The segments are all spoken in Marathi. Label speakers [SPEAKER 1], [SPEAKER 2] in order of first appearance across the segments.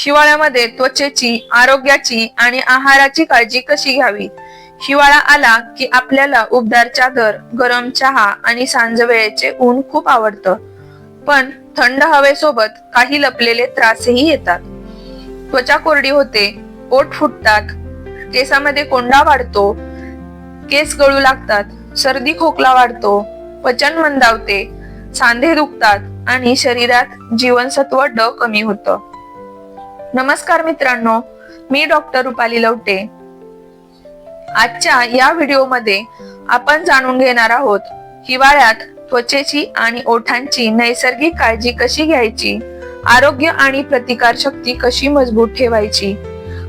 [SPEAKER 1] हिवाळ्यामध्ये त्वचेची आरोग्याची आणि आहाराची काळजी कशी घ्यावी? हिवाळा आला की आपल्याला उबदार चादर गरम चहा आणि सांज वेळेचे ऊन खूप आवडतं. पण थंड हवेसोबत काही लपलेले त्रासही येतात. त्वचा कोरडी होते ओठ फुटतात केसामध्ये कोंडा वाढतो केस गळू लागतात सर्दी खोकला वाढतो पचन मंदावते सांधे दुखतात आणि शरीरात जीवनसत्व ड कमी होतं. नमस्कार मित्रांनो मी डॉक्टर रुपाली लवटे. आजच्या या व्हिडिओमध्ये आपण जाणून घेणार आहोत हिवाळ्यात त्वचेची आणि ओठांची नैसर्गिक काळजी कशी घ्यायची आरोग्य आणि प्रतिकार शक्ती कशी मजबूत ठेवायची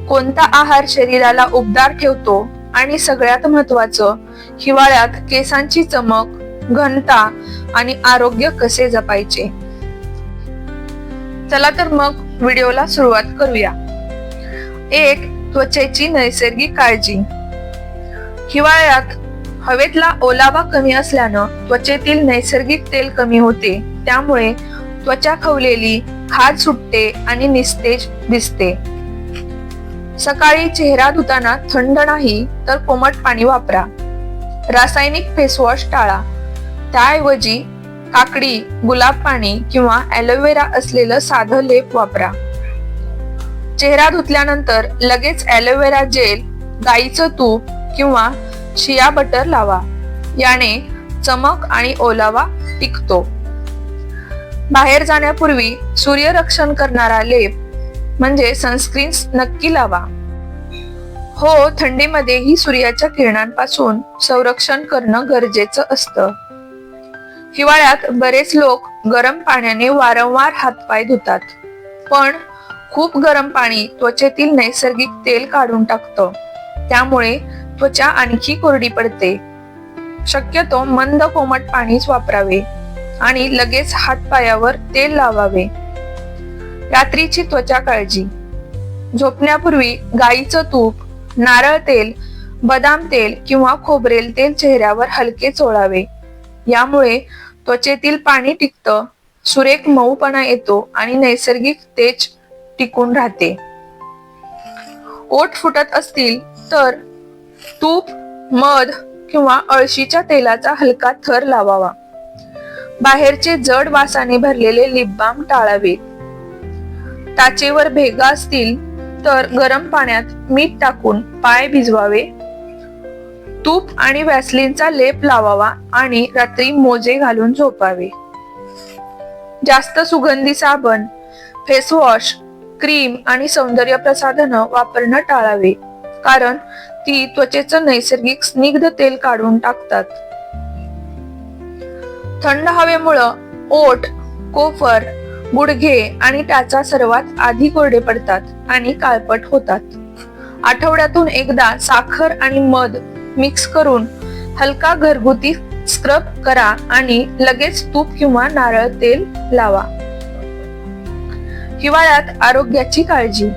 [SPEAKER 1] कोणता आहार शरीराला उबदार ठेवतो आणि सगळ्यात महत्वाचं हिवाळ्यात केसांची चमक घनता आणि आरोग्य कसे जपायचे. चला तर मग व्हिडिओला सुरुवात करूया. एक त्वचेची नैसर्गिक काळजी. हिवाळ्यात हवेतला ओलावा कमी असल्यानं त्वचेतील नैसर्गिक तेल कमी होते. त्यामुळे त्वचा खवलेली खाज सुटते आणि निस्तेज दिसते. सकाळी चेहरा धुताना थंड नाही तर कोमट पाणी वापरा. रासायनिक फेसवॉश टाळा. त्याऐवजी काकडी गुलाब पाणी किंवा ॲलोवेरा असलेलं साधं लेप वापरा. चेहरा धुतल्यानंतर लगेच ॲलोवेरा जेल गाईचं तूप किंवा शिया बटर लावा. याने चमक आणि ओलावा टिकतो. बाहेर जाण्यापूर्वी सूर्यरक्षण करणारा लेप म्हणजे सनस्क्रीन नक्की लावा. हो थंडीमध्येही सूर्याच्या किरणांपासून संरक्षण करणं गरजेचं असतं. हिवाळ्यात बरेच लोक गरम पाण्याने वारंवार हातपाय धुतात. पण खूप गरम पाणी त्वचेतील नैसर्गिक तेल काढून टाकतं. त्यामुळे त्वचा आणखी कोरडी पडते. शक्यतो मंद कोमट पाणीच वापरावे आणि लगेच हातपायावर तेल लावावे. रात्रीची त्वचा काळजी. झोपण्यापूर्वी गाईचं तूप नारळ तेल बदाम तेल किंवा खोबरेल तेल चेहऱ्यावर हलके चोळावे. यामुळे त्वचेतील पाणी टिकतं सुरेख मऊपणा येतो आणि नैसर्गिक तेज टिकून राहते. ओठ फुटत असतील तर तूप मध किंवा अळशीच्या तेलाचा हलका थर लावावा. बाहेरचे जड वासाने भरलेले लिप बाम टाळावे. टाचेवर भेगा असतील तर गरम पाण्यात मीठ टाकून पाय भिजवावे. तूप आणि व्हॅसलिनचा लेप लावावा आणि रात्री मोजे घालून झोपावे. जास्त सुगंधी साबण फेसवॉश क्रीम आणि सौंदर्य प्रसाधनं वापरणं टाळावे कारण ती त्वचेचं नैसर्गिक स्निग्ध तेल काढून टाकतात. थंड हवेमुळं ओठ कोफर गुडघे आणि त्याचा सर्वात आधी कोरडे पडतात आणि काळपट होतात. आठवड्यातून एकदा साखर आणि मध मिक्स करून हलका घरगुती स्क्रब करा आणि लगेच तूप किंवा नारळ तेल लावा. हिवाळ्यात आरोग्याची काळजी.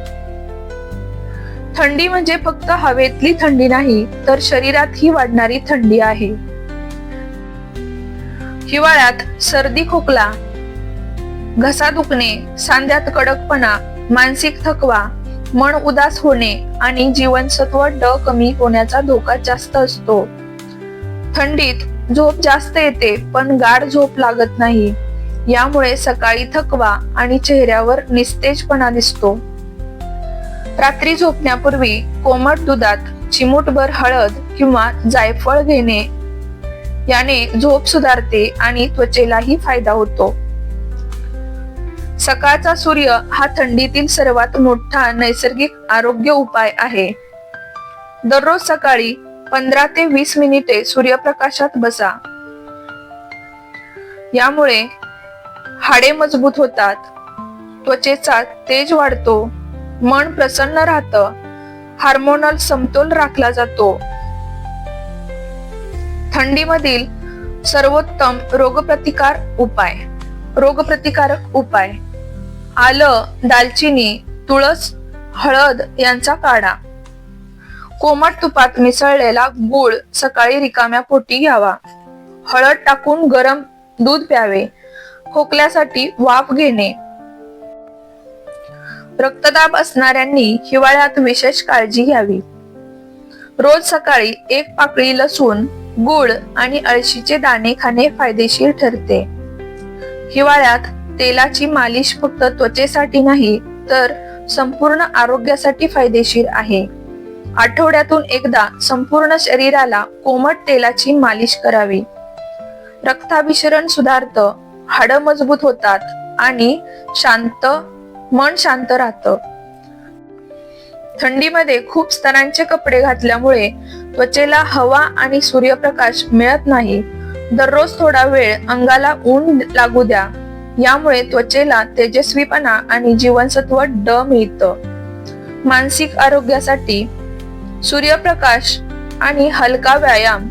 [SPEAKER 1] थंडी म्हणजे फक्त हवेतली थंडी नाही तर शरीरात ही वाढणारी थंडी आहे. हिवाळ्यात सर्दी खोकला घसा दुखणे सांध्यात कडकपणा मानसिक थकवा मन उदास होणे आणि जीवनसत्व ड कमी होण्याचा धोका जास्त असतो. थंडीत झोप जास्त येते पण गाढ झोप लागत नाही. यामुळे सकाळी थकवा आणि चेहऱ्यावर निस्तेजपणा दिसतो. रात्री झोपण्यापूर्वी कोमट दुधात चिमूटभर हळद किंवा जायफळ घेणे याने झोप सुधारते आणि त्वचेलाही फायदा होतो. सकाळचा सूर्य हा थंडीतील सर्वात मोठा नैसर्गिक आरोग्य उपाय आहे. दररोज सकाळी पंधरा ते वीस मिनिटे सूर्यप्रकाशात बसा. यामुळे हाडे मजबूत होतात. त्वचेचा तेज वाढतो. मन प्रसन्न राहतं. हार्मोनल समतोल राखला जातो. थंडीमधील सर्वोत्तम रोगप्रतिकार उपाय. रोगप्रतिकारक उपाय. आलं दालचिनी तुळस हळद यांचा काढा. कोमट तुपात मिसळलेला गूळ सकाळी रिकाम्या पोटी घ्यावा. हळद टाकून गरम दूध प्यावे. खोकल्यासाठी वाफ घेणे. रक्तदाब असणाऱ्यांनी हिवाळ्यात विशेष काळजी घ्यावी. रोज सकाळी एक पाकळी लसूण गुळ आणि अळशीचे दाणे खाणे फायदेशीर ठरते. हिवाळ्यात तेलाची मालिश फक्त त्वचेसाठी नाही तर संपूर्ण आरोग्यासाठी फायदेशीर आहे. आठवड्यातून एकदा संपूर्ण शरीराला कोमट तेलाची मालिश करावी. रक्ताभिसरण सुधारतं हाड मजबूत होतात आणि शांत मन शांत राहतं. थंडीमध्ये खूप स्तरांचे कपडे घातल्यामुळे त्वचेला हवा आणि सूर्यप्रकाश मिळत नाही. दररोज थोडा वेळ अंगाला ऊन लागू द्या. यामुळे त्वचेला तेजस्वीपणा आणि जीवनसत्व ड मिळतं. मानसिक आरोग्यासाठी सूर्यप्रकाश आणि हलका व्यायाम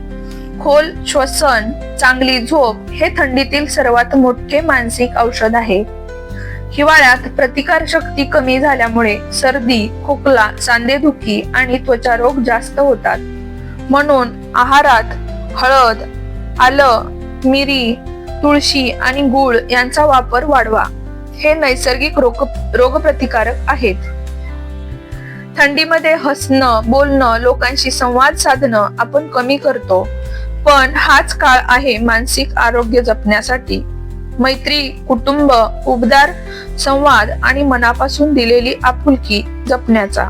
[SPEAKER 1] खोल श्वसन चांगली झोप हे थंडीतील सर्वात मोठे मानसिक औषध आहे. हिवाळ्यात प्रतिकार शक्ती कमी झाल्यामुळे सर्दी खोकला सांधेदुखी आणि त्वचारोग जास्त होतात. म्हणून आहारात हळद आलं मिरी तुळशी आणि गुळ यांचा वापर वाढवा. हे नैसर्गिक रोग रोगप्रतिकारक आहेत. थंडीमध्ये हसणं बोलणं लोकांशी संवाद साधणं आपण कमी करतो. पण हाच काळ आहे मानसिक आरोग्य जपण्यासाठी. मैत्री कुटुंब उबदार संवाद आणि मनापासून दिलेली आपुलकी जपण्याचा.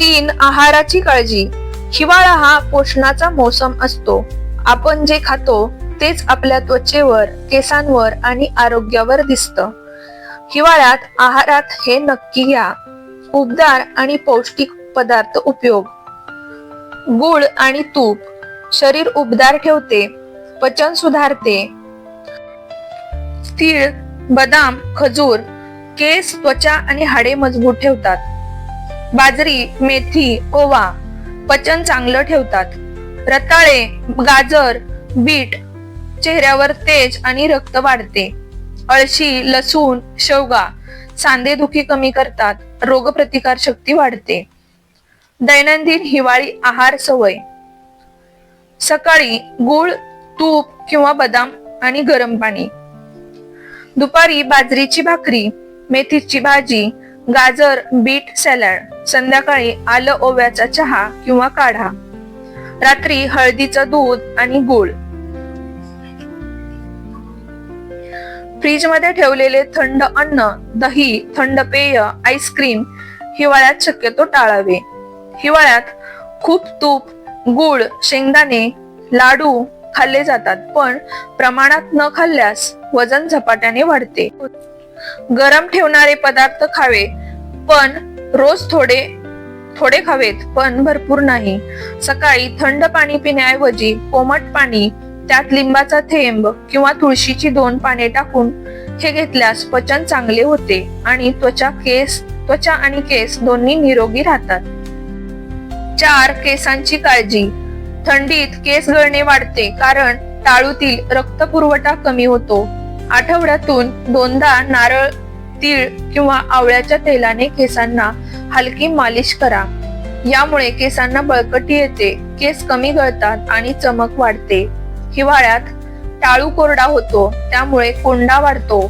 [SPEAKER 1] तीन आहाराची काळजी. हिवाळा हा पोषणाचा मोसम असतो. आपण जे खातो तेच आपल्या त्वचेवर केसांवर आणि आरोग्यावर दिसतं. हिवाळ्यात आहारात हे नक्की घ्या. उबदार आणि पौष्टिक पदार्थ उपयोग. गुळ आणि तूप. शरीर उबदार ठेवते पचन सुधारते. तीळ बदाम खजूर केस त्वचा आणि हाडे मजबूत ठेवतात. बाजरी मेथी ओवा पचन चांगलं ठेवतात. रताळे गाजर बीट चेहऱ्यावर तेज आणि रक्त वाढते. अळशी लसूण शेवगा सांधेदुखी कमी करतात रोगप्रतिकार शक्ती वाढते. दैनंदिन हिवाळी आहार सवय. सकाळी गुळ तूप किंवा बदाम आणि गरम पाणी. दुपारी बाजरीची भाकरी मेथीची भाजी गाजर बीट सॅलड संध्याकाळी आलं ओव्याचा चहा किंवा काढा. रात्री हळदीचं दूध आणि गूळ. फ्रीजमध्ये ठेवलेले थंड अन्न दही थंड पेय आईस्क्रीम हिवाळ्यात शक्यतो टाळावे. हिवाळ्यात खूप तूप गुळ शेंगदाणे लाडू खाल्ले जातात पण प्रमाणात न खाल्ल्यास वजन झपाट्याने वाढते. गरम ठेवणारे पदार्थ खावे पण रोज थोडे थोडे खावेत पण भरपूर नाही. सकाळी थंड पाणी पिण्याऐवजी कोमट पाणी त्यात लिंबाचा थेंब किंवा तुळशीची दोन पाने टाकून हे घेतल्यास पचन चांगले होते आणि त्वचा केस त्वचा आणि केस दोन्ही निरोगी राहतात. चार केसांची काळजी. थंडीत केस गळणे वाढते कारण टाळूतील रक्त पुरवठा कमी होतो. आठवड्यातून दोनदा नारळ तीळ किंवा आवळ्याच्या तेलाने केसांना हलकी मालिश करा. यामुळे केसांना बळकटी येते केस कमी गळतात आणि चमक वाढते. हिवाळ्यात टाळू कोरडा होतो त्यामुळे कोंडा वाढतो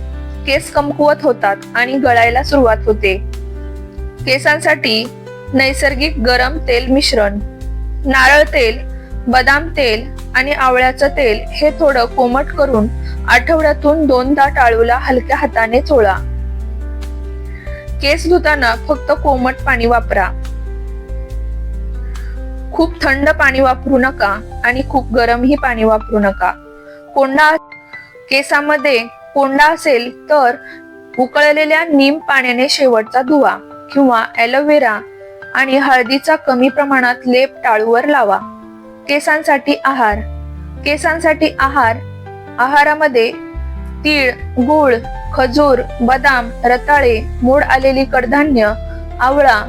[SPEAKER 1] केस कमकुवत होतात आणि गळायला सुरुवात होते. केसांसाठी नैसर्गिक गरम तेल मिश्रण नारळ तेल बदाम तेल आणि आवळ्याचं तेल हे थोडं कोमट करून आठवड्यातून दोनदा टाळूला हलक्या हाताने चोळा. केस धुताना फक्त कोमट पाणी वापरा. खूप थंड पाणी वापरू नका आणि खूप गरमही पाणी वापरू नका. कोंडा केसामध्ये कोंडा असेल तर उकळलेल्या नीम पाण्याने शेवटचा धुवा किंवा ॲलोवेरा आणि हळदीचा कमी प्रमाणात लेप टाळूवर लावा. केसांसाठी आहार. केसांसाठी आहार. आहारामध्ये तीळ गूळ खजूर बदाम रताळे मोड आलेली कडधान्य आवळा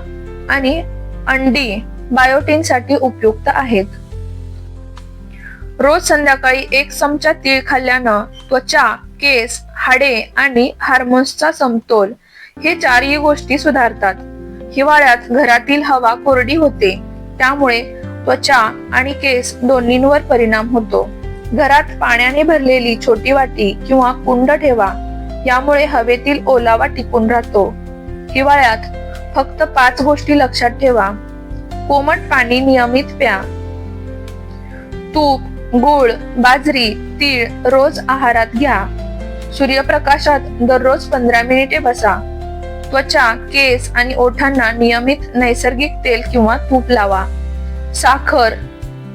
[SPEAKER 1] आणि अंडी बायोटीनसाठी उपयुक्त आहेत. रोज संध्याकाळी एक चमचा तीळ खाल्ल्यानं त्वचा केस हाडे आणि हार्मोन्सचा समतोल हे चारही गोष्टी सुधारतात. हिवाळ्यात घरातील हवा कोरडी होते त्यामुळे त्वचा आणि केस दोन्हींवर परिणाम होतो. घरात पाण्याने भरलेली छोटी वाटी किंवा कुंड ठेवा यामुळे हवेतील ओलावा टिकून राहतो. हिवाळ्यात फक्त पाच गोष्टी लक्षात ठेवा. कोमट पाणी नियमित प्या. तूप गुळ बाजरी तीळ रोज आहारात घ्या. सूर्यप्रकाशात दररोज पंधरा मिनिटे बसा. त्वचा केस आणि ओठांना नियमित नैसर्गिक तेल किंवा तूप लावा. साखर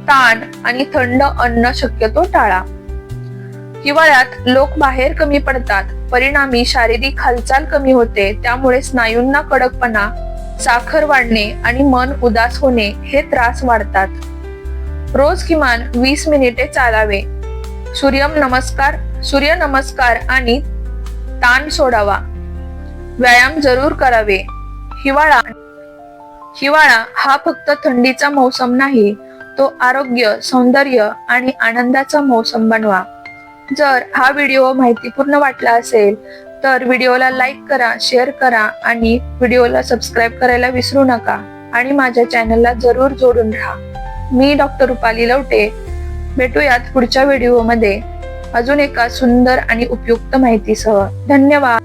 [SPEAKER 1] ताण आणि थंड अन्न शक्यतो टाळा. हिवाळ्यात लोक बाहेर कमी पडतात. परिणामी शारीरिक हालचाल कमी होते. त्यामुळे स्नायूंना कडकपणा साखर वाढणे आणि मन उदास होणे हे त्रास वाढतात. रोज किमान वीस मिनिटे चालावे. सूर्यम नमस्कार सूर्य नमस्कार आणि ताण सोडावा. व्यायाम जरूर करावे. हिवाळा हिवाळा हा फक्त थंडीचा मौसम नाही तो आरोग्य सौंदर्य आणि आनंदाचा मौसम बनवा. जर हा व्हिडिओ माहितीपूर्ण वाटला असेल तर व्हिडिओला लाईक करा शेअर करा आणि व्हिडिओला सबस्क्राईब करायला विसरू नका. आणि माझ्या चॅनलला जरूर जोडून राहा. मी डॉक्टर रुपाली लवटे. भेटूयात पुढच्या व्हिडिओमध्ये. अजून एका सुंदर आणि उपयुक्त माहितीसह. धन्यवाद.